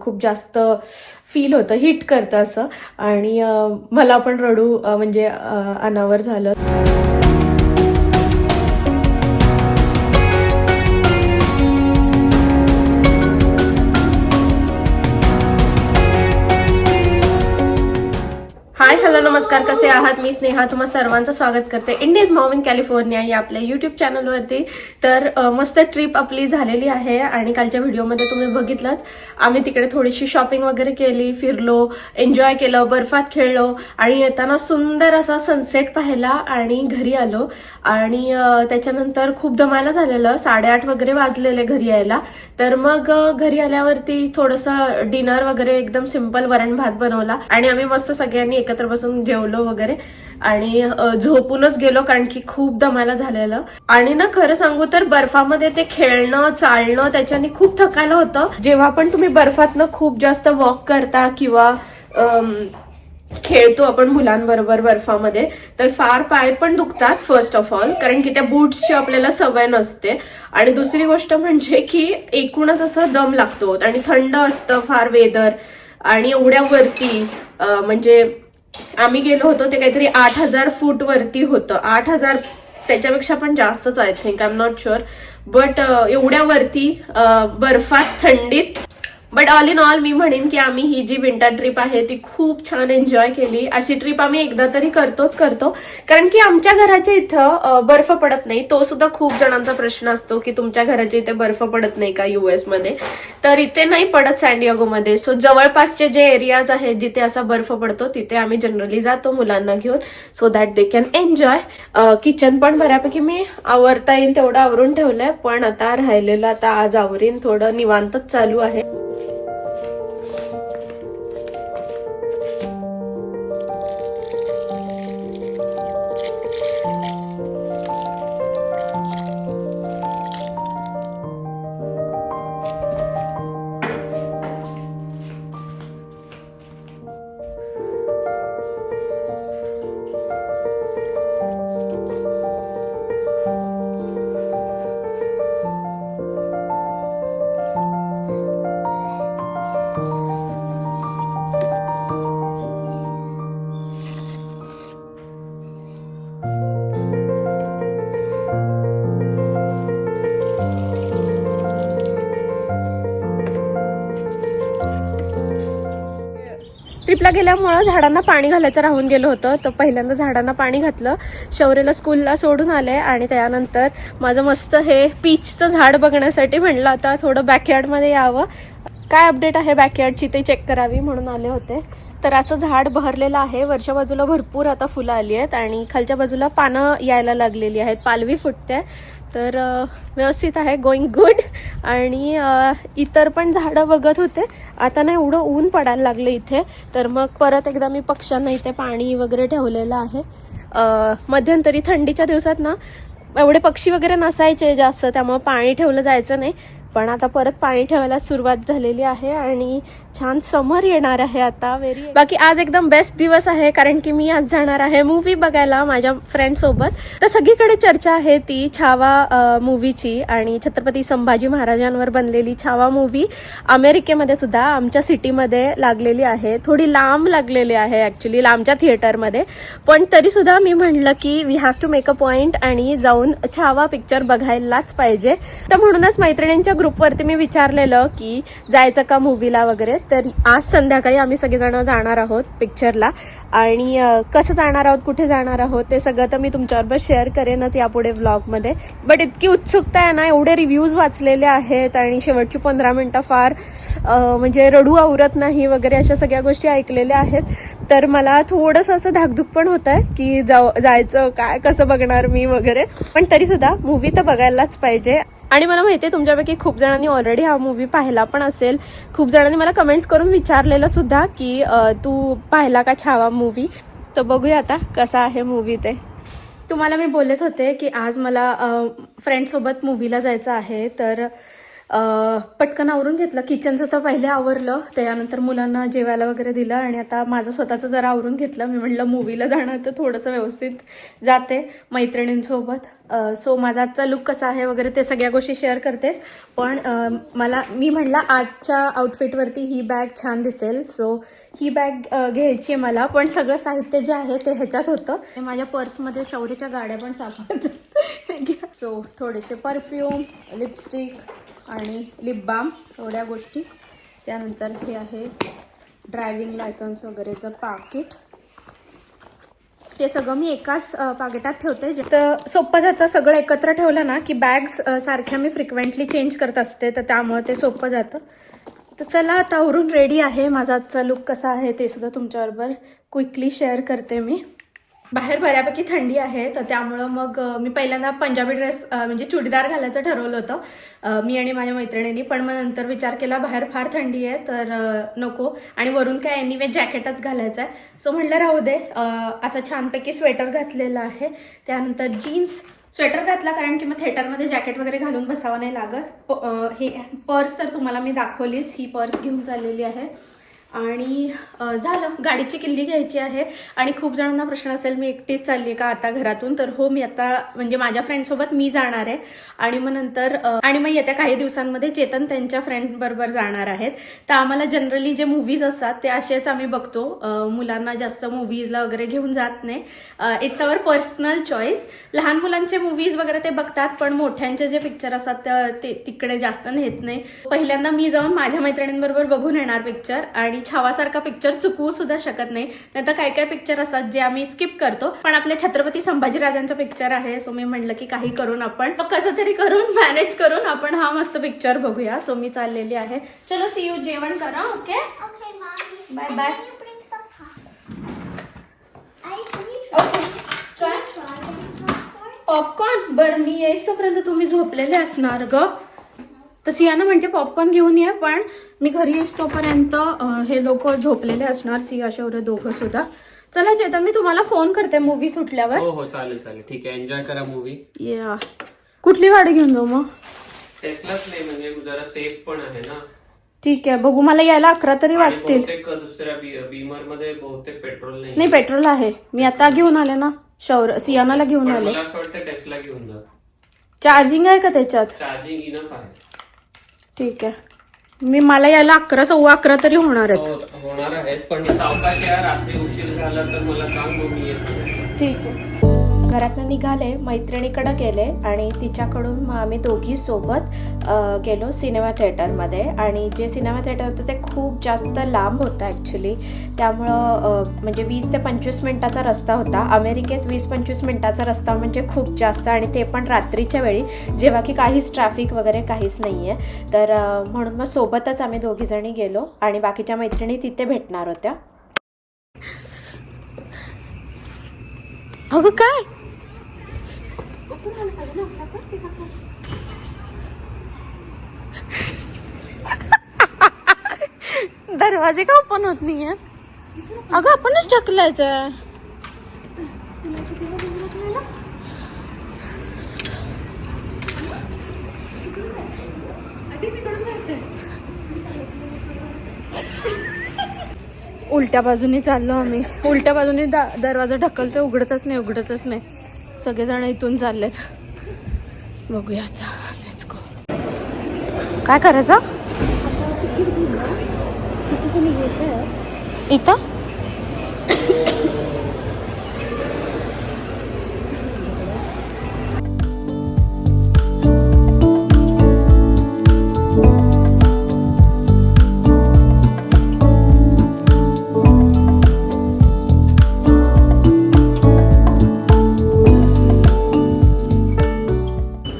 खूप जास्त फील होतं हिट करतं असं. आणि मला पण रडू म्हणजे अनावर झालं. नमस्कार कसे आहात? मी स्नेहा तुम्हा सर्वांचं स्वागत करते इंडियन मॉम इन कॅलिफोर्निया या आपल्या युट्यूब चॅनलवरती तर मस्त ट्रिप आपली झालेली आहे आणि कालच्या व्हिडिओमध्ये तुम्ही बघितलंच. आम्ही तिकडे थोडीशी शॉपिंग वगैरे केली फिरलो एन्जॉय केलं बर्फात खेळलो आणि येताना सुंदर असा सनसेट पाहिला आणि घरी आलो. आणि त्याच्यानंतर खूप दमायला झालेलं साडेआठ वगैरे वाजलेले घरी यायला. तर मग घरी आल्यावरती थोडंसं डिनर वगैरे एकदम सिंपल वरण भात बनवला आणि आम्ही मस्त सगळ्यांनी एकत्र बसून जेवलो वगैरे. आणि झोपूनच गेलो कारण की खूप दमायला झालेलं. आणि ना खरं सांगू तर बर्फामध्ये ते खेळणं चालणं त्याच्याने खूप थकायला होतं. जेव्हा पण तुम्ही बर्फातनं खूप जास्त वॉक करता किंवा खेळतो आपण मुलांबरोबर बर्फामध्ये तर फार पाय पण दुखतात फर्स्ट ऑफ ऑल कारण की त्या बूट्सची आपल्याला सवय नसते. आणि दुसरी गोष्ट म्हणजे की एकूणच असं दम लागतो. आणि थंड असतं फार वेदर आणि एवढ्या वरती म्हणजे आम्ही गेलो होतो ते काहीतरी आठ हजार फूट वरती होतं. आठ हजार त्याच्यापेक्षा पण जास्तच I think I am not sure but एवढ्या वरती बर्फात थंडीत बट ऑल इन ऑल मी म्हणेन की आम्ही ही जी विंटर ट्रिप आहे ती खूप छान एन्जॉय केली. अशी ट्रिप आम्ही एकदा तरी करतोच करतो. कारण की आमच्या घराच्या इथं बर्फ पडत नाही. तो सुद्धा खूप जणांचा प्रश्न असतो की तुमच्या घराच्या इथे बर्फ पडत नाही का युएसमध्ये? तर इथे नाही पडत सँडियागो मध्ये. सो जवळपासचे जे एरियाज आहेत जिथे असा बर्फ पडतो तिथे आम्ही जनरली जातो मुलांना घेऊन. So that they can enjoy kitchen पण बऱ्यापैकी मी आवरता येईल तेवढं आवरून ठेवलंय. पण आता राहिलेलं आता आज आवरीन. थोडं निवांतच चालू आहे. ट्रिपला गेल्यामुळं झाडांना पाणी घालायचं राहून गेलं होतं. तर पहिल्यांदा झाडांना पाणी घातलं. शौर्यला स्कूलला सोडून आले आणि त्यानंतर माझं मस्त हे पीचचं झाड बघण्यासाठी म्हणलं आता थोडं बॅकयार्डमध्ये यावं. काय अपडेट आहे बॅकयार्डची ते चेक करावी म्हणून आले होते. तर असं झाड बहरलेलं आहे. वरच्या बाजूला भरपूर आता फुलं आली आहेत आणि खालच्या बाजूला पानं यायला लागलेली आहेत. पालवी फुटते. तर व्यवस्थित आहे गोईंग गुड आणि इतर पण झाडं बघत होते. आता ना एवढं ऊन पडायला लागलं इथे. तर मग परत एकदा मी पक्ष्यांना इथे पाणी वगैरे ठेवलेलं आहे. मध्यंतरी थंडीच्या दिवसात ना एवढे पक्षी वगैरे नसायचे जास्त. त्यामुळं पाणी ठेवलं जायचं नाही. पण आता परत पाणी ठेवायला सुरुवात झालेली आहे. आणि छान समर येणार आहे आता व्हेरी बाकी आज एकदम बेस्ट दिवस आहे कारण की मी आज जाणार आहे मूवी बघायला माझ्या फ्रेंड सोबत. तर सगळीकडे चर्चा आहे ती छावा मूवीची आणि छत्रपती संभाजी महाराजांवर बनलेली छावा मूवी अमेरिकेमध्ये सुद्धा आमच्या सिटीमध्ये लागलेली आहे. थोडी लांब लागलेली आहे ऍक्च्युली लांबच्या थिएटरमध्ये पण तरी सुद्धा मी म्हणलं की we have to make a point आणि जाऊन छावा पिक्चर बघायलाच पाहिजे. तर म्हणूनच मैत्रिणींच्या ग्रुपवरती मी विचारलेलं की जायचं का मूवीला वगैरे? तर आज संध्याकाळी आम्ही सगळेजण जाणार आहोत पिक्चरला आणि कसं जाणार आहोत कुठे जाणार आहोत ते सगळं तर मी तुमच्याबरोबर शेअर करेनच यापुढे व्लॉगमध्ये बट इतकी उत्सुकता आहे ना एवढे रिव्ह्यूज वाचलेले आहेत आणि शेवटची पंधरा मिनटं फार म्हणजे रडू आवरत नाही वगैरे अशा सगळ्या गोष्टी ऐकलेल्या आहेत. तर मला थोडंसं असं धाकधूक पण होत आहे की जाऊ जायचं काय कसं बघणार मी वगैरे. पण तरीसुद्धा मूवी तर बघायलाच पाहिजे. आणि मला माहिती आहे तुमच्यापैकी खूप जणांनी ऑलरेडी हा मूवी पाहिला पण असेल. खूप जणांनी मला कमेंट्स करून विचारलेलं सुद्धा की तू पाहिला का छावा मूवी तर बघूया आता कसा आहे मूवी ते. तुम्हाला मी बोलत होते की आज मला फ्रेंडसोबत मूवीला जायचं आहे तर पटकन आवरून घेतलं. किचनचं तर पहिले आवरलं. त्यानंतर मुलांना जेवायला वगैरे दिलं आणि आता माझं स्वतःचं जरा आवरून घेतलं. मी म्हटलं मूवीला जाणं तर थोडंसं व्यवस्थित जाते मैत्रिणींसोबत. सो माझा आजचा लुक कसा आहे वगैरे ते सगळ्या गोष्टी शेअर करतेच. पण मला मी म्हटलं आजच्या आउटफिटवरती ही बॅग छान दिसेल. सो ही बॅग घ्यायची आहे मला. पण सगळं साहित्य जे आहे ते ह्याच्यात होतं. माझ्या पर्समध्ये शौर्यच्या गाड्या पण सापडतात. सो थोडेसे परफ्यूम लिपस्टिक आणि लिप बाम गोष्टी. त्यानंतर हे आहे ड्रायव्हिंग लायसन्स वगैरेचं पाकिट. ते सगळं मी एकाच पाकिटात ठेवते. तर सोपं जातं. सगळं एकत्र ठेवलं ना की बॅग्स सारख्या मी फ्रिक्वेंटली चेंज करत असते तर त्यामुळे ते सोपं जातं. तर चला आता आवरून रेडी आहे. माझा आजचा लुक कसा आहे ते सुद्धा तुमच्याबरोबर क्विकली शेअर करते मी. बाहेर बऱ्यापैकी थंडी आहे तर त्यामुळं मग मी पहिल्यांदा पंजाबी ड्रेस म्हणजे चुडीदार घालायचं ठरवलं होतं. मी आणि माझ्या मैत्रिणींनी पण मग नंतर विचार केला बाहेर फार थंडी आहे तर नको. आणि वरून काय एनिवे जॅकेटच घालायचं आहे सो म्हटलं राहू दे. असं छानपैकी स्वेटर घातलेलं आहे. त्यानंतर जीन्स. स्वेटर घातला कारण की मग थिएटरमध्ये जॅकेट वगैरे घालून बसावं नाही लागत. प- हे पर्स तर तुम्हाला मी दाखवलीच. ही पर्स घेऊन चाललेली आहे. आणि झालं. गाडीची किल्ली घ्यायची आहे. आणि खूप जणांना प्रश्न असेल मी एकटीच चालली आहे का आता घरातून? तर हो मी आता म्हणजे माझ्या फ्रेंडसोबत मी जाणार आहे. आणि मग नंतर आणि मग येत्या काही दिवसांमध्ये चेतन त्यांच्या फ्रेंडबरोबर जाणार आहेत. तर आम्हाला जनरली जे मूवीज असतात ते असेच आम्ही बघतो. मुलांना जास्त मूवीजला वगैरे घेऊन जात नाही. इट्स अवर पर्सनल चॉईस लहान मुलांचे मूवीज वगैरे ते बघतात पण मोठ्यांचे जे पिक्चर असतात ते तिकडे जास्त नेत नाही. पहिल्यांदा मी जाऊन माझ्या मैत्रिणींबरोबर बघून येणार पिक्चर आणि छावासारखा पिक्चर चुकवू सुद्धा शकत नाही. नाही तर काय काय पिक्चर असतात जे आम्ही स्किप करतो. पण आपल्या छत्रपती संभाजीराजांचा पिक्चर आहे. सो मी म्हणलं की काही करून आपण कसं तरी करून मॅनेज करून आपण हा मस्त पिक्चर बघूया. सो मी चाललेली आहे. चलो सी यू जेवण करा okay can you okay? Popcorn बरं मी येईस तोपर्यंत तुम्ही झोपलेले असणार ग. तर सियाना म्हणते पॉपकॉर्न घेऊन ये पण मी घरी येईस तोपर्यंत हे लोक झोपलेले असणार सिया शौर्य दोघं सुद्धा. चला चेतन मी तुम्हाला फोन करते मूवी सुटल्यावर. हो हो चालेल चालेल. ठीक आहे एन्जॉय करा मूवी या. कुठली गाडी घेऊन जाऊ मग? टेस्लाच नाही म्हणजे जरा सेफ पण आहे ना. ठीक आहे बघू मला यायला अकरा तरी आणि वाजतील. बहुतेक दुसऱ्या बीमरमध्ये बहुतेक पेट्रोल नाही. नाही पेट्रोल आहे. मी आता घेऊन आले ना शौर्य सियानाला घेऊन आले. मला असं वाटतं टेस्ला घेऊन जा. चार्जिंग आहे का त्याच्यात? चार्जिंग इनफ आहे. ठीक आहे. मी मला यायला अकरा सव्वा अकरा तरी होणार आहेत. हो, होणार आहेत पण सावकाश या रात्री उशीर झाला तर मला सांग मग मी येतो. ठीक आहे. घरातनं निघाले मैत्रिणीकडे गेले आणि तिच्याकडून मग आम्ही दोघी सोबत गेलो सिनेमा थिएटरमध्ये. आणि जे सिनेमा थिएटर होतं ते खूप जास्त लांब होतं ॲक्च्युली त्यामुळं म्हणजे वीस ते पंचवीस मिनटाचा रस्ता होता. अमेरिकेत वीस पंचवीस मिनटाचा रस्ता म्हणजे खूप जास्त आणि ते पण रात्रीच्या वेळी जेव्हा की काहीच ट्रॅफिक वगैरे काहीच नाही आहे तर म्हणून मग सोबतच आम्ही दोघीजणी गेलो आणि बाकीच्या मैत्रिणी तिथे भेटणार होत्या. अगं काय? दरवाजे का ओपन होत नाही अगं आपणच ढकलायचं उलट्या बाजूने चाललो आम्ही. उलट्या बाजूने दा दरवाजा ढकलतोय उघडतच नाही उघडतच नाही. सगळेजण इथून चाललेत. बघूया काय करायचं? इथं?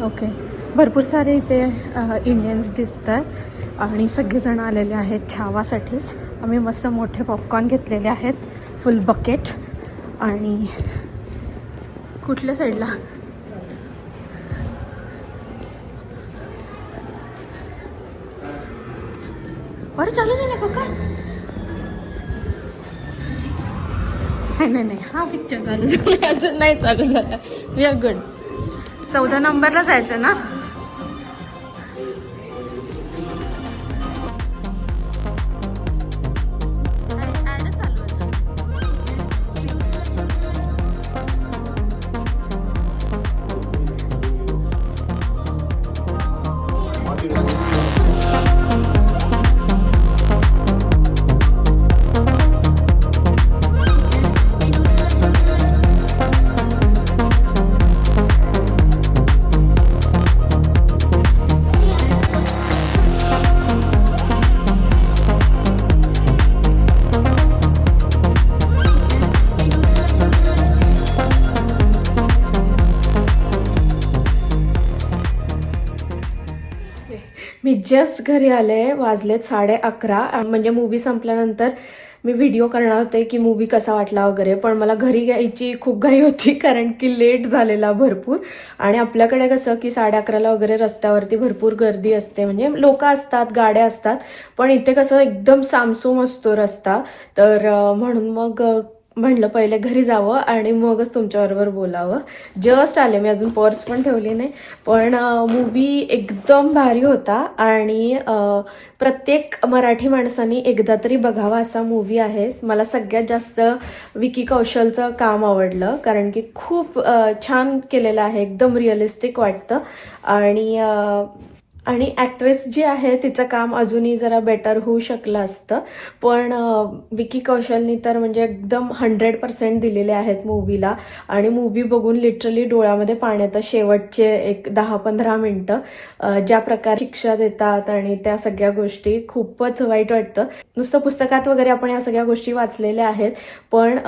ओके भरपूर सारे इथे इंडियन्स दिसत आहेत आणि सगळेजण आलेले आहेत छावासाठीच. आम्ही मस्त मोठे पॉपकॉर्न घेतलेले आहेत फुल बकेट आणि कुठल्या साईडला अरे चालू झालं का काय? नाही नाही नाही. हा पिक्चर चालू झाला अजून नाही चालू झाला. वी आर गुड चौदा नंबरला जायचं ना? मी जस्ट घरी आले वाजलेत साडे अकरा. म्हणजे मूवी संपल्यानंतर मी व्हिडिओ करणार होते की मूवी कसा वाटला वगैरे. पण मला घरी यायची खूप घाई होती कारण की लेट झालेला भरपूर. आणि आपल्याकडे कसं की साडे अकराला वगैरे रस्त्यावरती भरपूर गर्दी असते. म्हणजे लोक असतात गाड्या असतात. पण इथे कसं एकदम सामसूम असतो रस्ता. तर म्हणून मग म्हणलं पहिले घरी जावं आणि मगच तुमच्याबरोबर बोलावं. जस्ट आले मी अजून पर्स पण ठेवली नाही. पण मूवी एकदम भारी होता आणि प्रत्येक मराठी माणसानी एकदा तरी बघावा असा मूवी आहे मला सगळ्यात जास्त विकी कौशलचं काम आवडलं कारण की खूप छान केलेलं आहे. एकदम रिअलिस्टिक वाटतं. आणि आणि ॲक्ट्रेस जी आहे तिचं काम अजूनही जरा बेटर होऊ शकलं असतं. पण विकी कौशलनी तर म्हणजे एकदम हंड्रेड पर्सेंट दिलेले आहेत मूवीला आणि मूवी बघून लिटरली डोळ्यामध्ये पाण्यात शेवटचे एक दहा पंधरा मिनटं ज्या प्रकारे शिक्षा देतात आणि त्या सगळ्या गोष्टी खूपच वाईट वाटतं. नुसतं पुस्तकात वगैरे आपण या सगळ्या गोष्टी वाचलेल्या आहेत. पण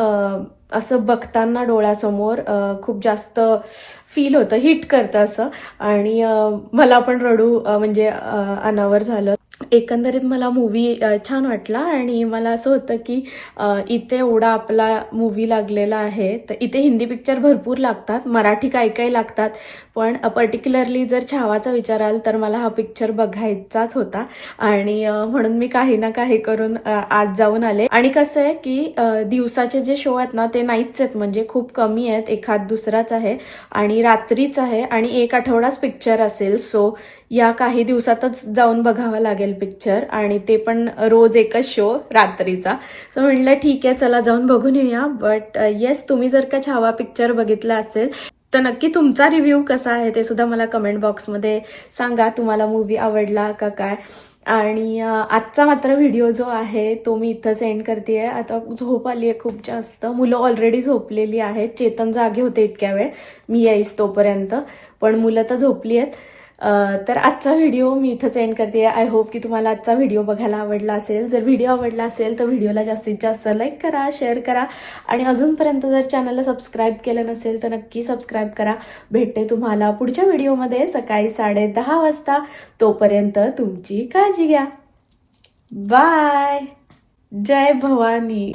असं बघताना डोळ्यासमोर खूप जास्त फील होतं हिट करतं असं. आणि मला पण रडू म्हणजे अनावर झालं. एकंदरीत मला मूवी छान वाटला आणि मला असं होतं की इथे एवढा आपला मूवी लागलेला आहे. तर इथे हिंदी पिक्चर भरपूर लागतात मराठी काही काही लागतात. पण पर्टिक्युलरली जर छावाचा विचाराल तर मला हा पिक्चर बघायचाच होता. आणि म्हणून मी काही ना काही करून आज जाऊन आले. आणि कसं आहे की दिवसाचे जे शो आहेत ना ते नाहीच आहेत. म्हणजे खूप कमी आहेत. एखाद दुसराच आहे आणि रात्रीच आहे आणि एक आठवडाच पिक्चर असेल. सो या काही दिवसातच जाऊन बघावं लागेल पिक्चर आणि ते पण रोज एकच शो रात्रीचा. सो म्हटलं ठीक आहे चला जाऊन बघून येऊया. बट येस uh, तुम्ही जर का छावा पिक्चर बघितला असेल तर नक्की तुमचा रिव्ह्यू कसा आहे ते सुद्धा मला कमेंट बॉक्समध्ये सांगा. तुम्हाला मूवी आवडला का काय? आणि uh, आजचा मात्र व्हिडिओ जो आहे तो मी इथं सेंड करते आहे आता झोप आली आहे खूप जास्त. मुलं ऑलरेडी झोपलेली आहेत. चेतन जागे होते इतक्या वेळ. मी येईस तोपर्यंत. पण मुलं तर झोपली आहेत. तर आजचा व्हिडिओ मी इथंच एंड करते. आय होप की तुम्हाला आजचा व्हिडिओ बघायला आवडला असेल. जर व्हिडिओ आवडला असेल तर व्हिडिओला जास्तीत जास्त लाईक करा शेअर करा. आणि अजूनपर्यंत जर चॅनलला सबस्क्राईब केलं नसेल तर नक्की सबस्क्राईब करा. भेटते तुम्हाला पुढच्या व्हिडिओमध्ये सकाळी साडे दहा वाजता. तोपर्यंत तुमची काळजी घ्या. बाय जय भवानी.